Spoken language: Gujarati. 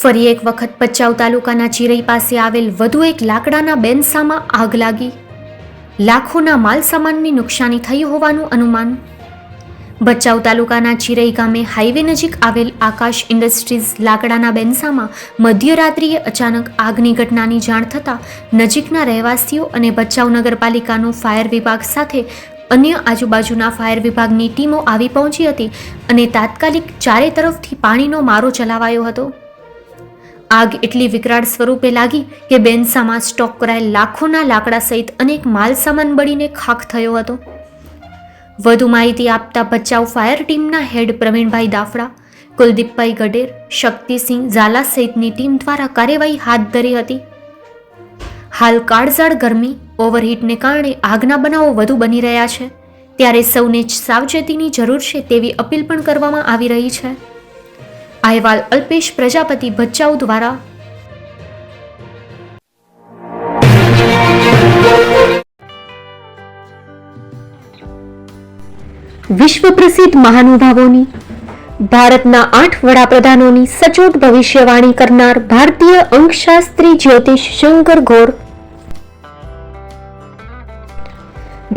ફરી એક વખત ભચાઉ તાલુકાના ચિરઈ પાસે આવેલ વધુ એક લાકડાના બેનસામાં આગ લાગી. લાખોના માલ સામાનની નુકસાની થઈ હોવાનું અનુમાન. ભચાઉ તાલુકાના ચિરઈ ગામે હાઈવે નજીક આવેલ આકાશ ઇન્ડસ્ટ્રીઝ લાકડાના બેનસામાં મધ્યરાત્રિએ અચાનક આગની ઘટનાની જાણ થતાં નજીકના રહેવાસીઓ અને ભચાઉ નગરપાલિકાનું ફાયર વિભાગ સાથે અન્ય આજુબાજુના ફાયર વિભાગની ટીમો આવી પહોંચી હતી અને તાત્કાલિક ચારે તરફથી પાણીનો મારો ચલાવાયો હતો. આગ એટલી વિકરાળ સ્વરૂપે લાગી કે બેનસામાં સ્ટોક કરાયેલ લાખોના લાકડા સહિત અનેક માલસામાન બળીને ખાખ થયો હતો. વધુ માહિતી આપતા ભચાઉ ફાયર ટીમના હેડ પ્રવીણભાઈ દાફડા, કુલદીપભાઈ ગઢેર, શક્તિસિંહ ઝાલા સહિતની ટીમ દ્વારા કાર્યવાહી હાથ ધરી હતી. હાલ કાળઝાળ ગરમી, ઓવરહીટને કારણે આગના બનાવો વધુ બની રહ્યા છે. ત્યારે સૌને સાવચેતીની જરૂર છે તેવી અપીલ પણ કરવામાં આવી રહી છે. અહેવાલ અલ્પેશ પ્રજાપતિ ભચાઉ દ્વારા વિશ્વ પ્રસિદ્ધ મહાનુભાવોની, ભારતના આઠ વડાપ્રધાનોની સચોટ ભવિષ્યવાણી કરનાર ભારતીય અંકશાસ્ત્રી જ્યોતિષ શંકર ઘોર